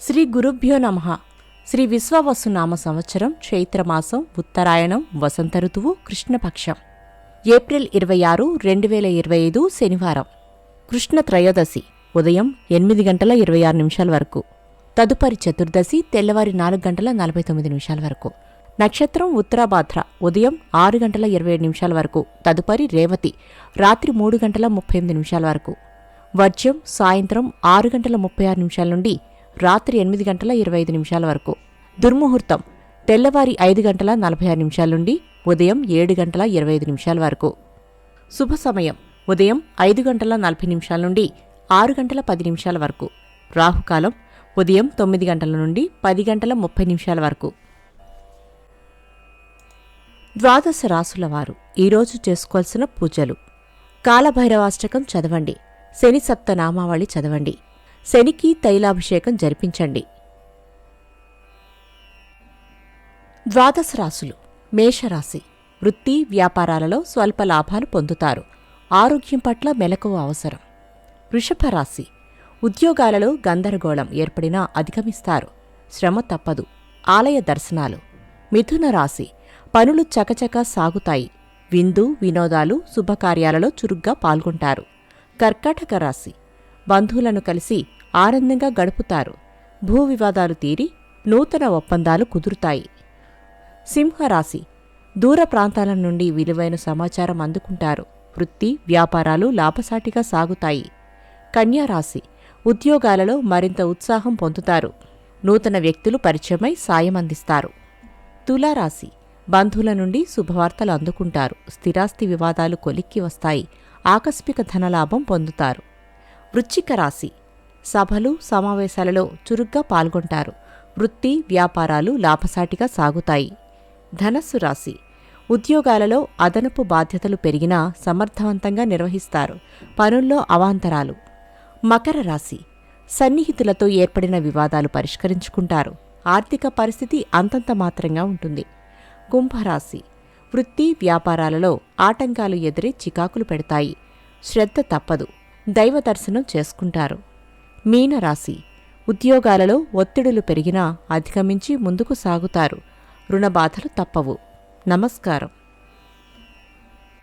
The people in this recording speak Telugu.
శ్రీ గురుభ్యో నమ. శ్రీ విశ్వవసునామ సంవత్సరం చైత్రమాసం ఉత్తరాయణం వసంత ఋతువు కృష్ణపక్షం. ఏప్రిల్ ఇరవై ఆరు రెండు వేల ఇరవై ఐదు శనివారం. కృష్ణ త్రయోదశి ఉదయం ఎనిమిది గంటల ఇరవై ఆరు నిమిషాల వరకు. తదుపరి చతుర్దశి తెల్లవారి నాలుగు గంటల నలభై తొమ్మిది నిమిషాల వరకు. నక్షత్రం ఉత్తరాభాద్ర ఉదయం ఆరు గంటల ఇరవై ఏడు నిమిషాల వరకు. తదుపరి రేవతి రాత్రి మూడు గంటల ముప్పై ఎనిమిది నిమిషాల వరకు. వర్జ్యం సాయంత్రం ఆరు గంటల ముప్పై ఆరు నిమిషాల నుండి రాత్రి ఎనిమిది గంటల ఇరవై ఐదు నిమిషాల వరకు. దుర్ముహూర్తం తెల్లవారి ఐదు గంటల నలభై ఆరు నిమిషాల నుండి ఉదయం ఏడు గంటల ఇరవై ఐదు నిమిషాల వరకు. శుభ సమయం ఉదయం ఐదు గంటల నలభై నిమిషాల నుండి ఆరు గంటల పది నిమిషాల వరకు. రాహుకాలం ఉదయం తొమ్మిది గంటల నుండి పది గంటల ముప్పై నిమిషాల వరకు. ద్వాదశ రాసుల వారు ఈరోజు చేసుకోవాల్సిన పూజలు. కాలభైరవాష్టకం చదవండి. శని సప్త నామావళి చదవండి. శనికి తైలాభిషేకం జరిపించండి. ద్వాదశ రాశులు మేషరాశి వృత్తి వ్యాపారాలలో స్వల్ప లాభాలు పొందుతారు. ఆరోగ్యం పట్ల మెలకువ అవసరం. వృషభ రాశి ఉద్యోగాలలో గందరగోళం ఏర్పడినా అధిగమిస్తారు. శ్రమ తప్పదు. ఆలయ దర్శనాలు మిథున రాశి పనులు చకచక సాగుతాయి. విందు వినోదాలు శుభకార్యాలలో చురుగ్గా పాల్గొంటారు. కర్కాటక రాశి బంధువులను కలిసి ఆనందంగా గడుపుతారు. భూ వివాదాలు తీరి నూతన ఒప్పందాలు కుదురుతాయి. సింహరాశి. దూర ప్రాంతాల నుండి విలువైన సమాచారం అందుకుంటారు. వృత్తి వ్యాపారాలు లాభసాటిగా సాగుతాయి. కన్యారాశి. ఉద్యోగాలలో మరింత ఉత్సాహం పొందుతారు. నూతన వ్యక్తులు పరిచయమై సాయం అందిస్తారు. తులారాశి. బంధువుల నుండి శుభవార్తలు అందుకుంటారు. స్థిరాస్తి వివాదాలు కొలిక్కి వస్తాయి. ఆకస్మిక ధనలాభం పొందుతారు. వృచ్చిక రాశి. సభలు సమావేశాలలో చురుగ్గా పాల్గొంటారు. వృత్తి వ్యాపారాలు లాభసాటిగా సాగుతాయి. ధనస్సు రాశి. ఉద్యోగాలలో అదనపు బాధ్యతలు పెరిగినా సమర్థవంతంగా నిర్వహిస్తారు. పనుల్లో అవాంతరాలు. మకర రాశి. సన్నిహితులతో ఏర్పడిన వివాదాలు పరిష్కరించుకుంటారు. ఆర్థిక పరిస్థితి అంతంత మాత్రంగా ఉంటుంది. కుంభరాశి. వృత్తి వ్యాపారాలలో ఆటంకాలు ఎదురే చికాకులు పెడతాయి. శ్రద్ధ తప్పదు. దైవ దర్శనం చేసుకుంటారు. మీనరాశి ఉద్యోగాలలో ఒత్తిడులు పెరిగినా అధిగమించి ముందుకు సాగుతారు. రుణబాధలు తప్పవు. నమస్కారం.